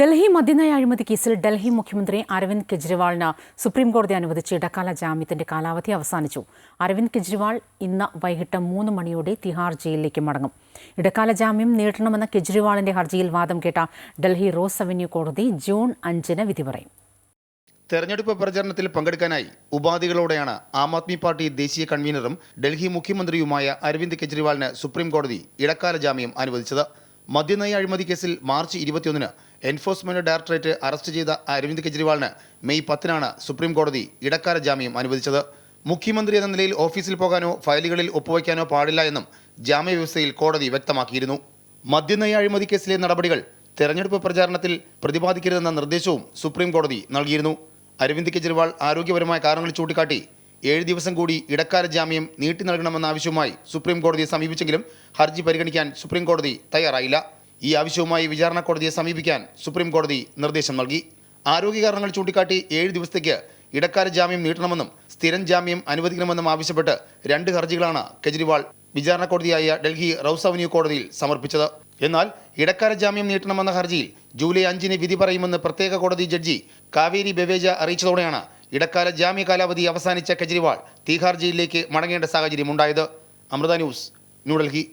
ഡൽഹി മദ്യനയ അഴിമതി കേസിൽ ഡൽഹി മുഖ്യമന്ത്രി അരവിന്ദ് കെജ്രിവാളിന് സുപ്രീംകോടതി അനുവദിച്ച ഇടക്കാല ജാമ്യത്തിന്റെ കാലാവധി അവസാനിച്ചു. അരവിന്ദ് കെജ്രിവാൾ ഇന്ന് വൈകിട്ട് മൂന്ന് മണിയോടെ തിഹാർ ജയിലിലേക്ക് മടങ്ങും. ഇടക്കാല ജാമ്യം നീട്ടണമെന്ന കെജ്രിവാളിന്റെ ഹർജിയിൽ വാദം കേട്ട ഡൽഹി റോസ് അവന്യൂ കോടതി ജൂൺ അഞ്ചിന് വിധി പറയും. തെരഞ്ഞെടുപ്പ് പ്രചരണത്തിൽ പങ്കെടുക്കാനായി ഉപാധികളോടെയാണ് ആം ആദ്മി പാർട്ടി ദേശീയ കൺവീനറും ഡൽഹി മുഖ്യമന്ത്രിയുമായ അരവിന്ദ് കെജ്രിവാളിന് സുപ്രീംകോടതി ഇടക്കാല ജാമ്യം അനുവദിച്ചത്. മദ്യനയ അഴിമതി കേസിൽ മാർച്ച് ഇരുപത്തിയൊന്നിന് എൻഫോഴ്സ്മെന്റ് ഡയറക്ടറേറ്റ് അറസ്റ്റ് ചെയ്ത അരവിന്ദ് കെജ്രിവാളിന് മെയ് പത്തിനാണ് സുപ്രീം കോടതി ഇടക്കാല ജാമ്യം അനുവദിച്ചത്. മുഖ്യമന്ത്രി എന്ന നിലയിൽ ഓഫീസിൽ പോകാനോ ഫയലുകളിൽ ഒപ്പുവയ്ക്കാനോ പാടില്ല എന്നും ജാമ്യവ്യവസ്ഥയിൽ കോടതി വ്യക്തമാക്കിയിരുന്നു. മദ്യനയ അഴിമതി കേസിലെ നടപടികൾ തെരഞ്ഞെടുപ്പ് പ്രചാരണത്തിൽ പ്രതിപാദിക്കരുതെന്ന നിർദ്ദേശവും സുപ്രീം കോടതി നൽകിയിരുന്നു. അരവിന്ദ് കെജ്രിവാൾ ആരോഗ്യപരമായ കാരണങ്ങൾ ചൂണ്ടിക്കാട്ടി ഏഴ് ദിവസം കൂടി ഇടക്കാല ജാമ്യം നീട്ടി നൽകണമെന്ന ആവശ്യവുമായി സുപ്രീം കോടതിയെ സമീപിച്ചെങ്കിലും ഹർജി പരിഗണിക്കാൻ സുപ്രീം കോടതി തയ്യാറായില്ല. ഈ ആവശ്യവുമായി വിചാരണ കോടതിയെ സമീപിക്കാൻ സുപ്രീം കോടതി നിർദ്ദേശം നൽകി. ആരോഗ്യ കാരണങ്ങൾ ചൂണ്ടിക്കാട്ടി ഏഴ് ദിവസത്തേക്ക് ഇടക്കാല ജാമ്യം നീട്ടണമെന്നും സ്ഥിരം ജാമ്യം അനുവദിക്കണമെന്നും ആവശ്യപ്പെട്ട് രണ്ട് ഹർജികളാണ് കെജ്രിവാൾ വിചാരണ കോടതിയായ ഡൽഹി റൌസ് അവന്യൂ കോടതിയിൽ സമർപ്പിച്ചത്. എന്നാൽ ഇടക്കാല ജാമ്യം നീട്ടണമെന്ന ഹർജിയിൽ ജൂലൈ അഞ്ചിന് വിധി പറയുമെന്ന് പ്രത്യേക കോടതി ജഡ്ജി കാവേരി ബവേജ അറിയിച്ചതോടെയാണ് ഇടക്കാല ജാമ്യ കാലാവധി അവസാനിച്ച കെജ്രിവാൾ തീഹാർ ജയിലിലേക്ക് മടങ്ങേണ്ട സാഹചര്യം ഉണ്ടായത് അമൃത ന്യൂസ് ന്യൂഡൽഹി.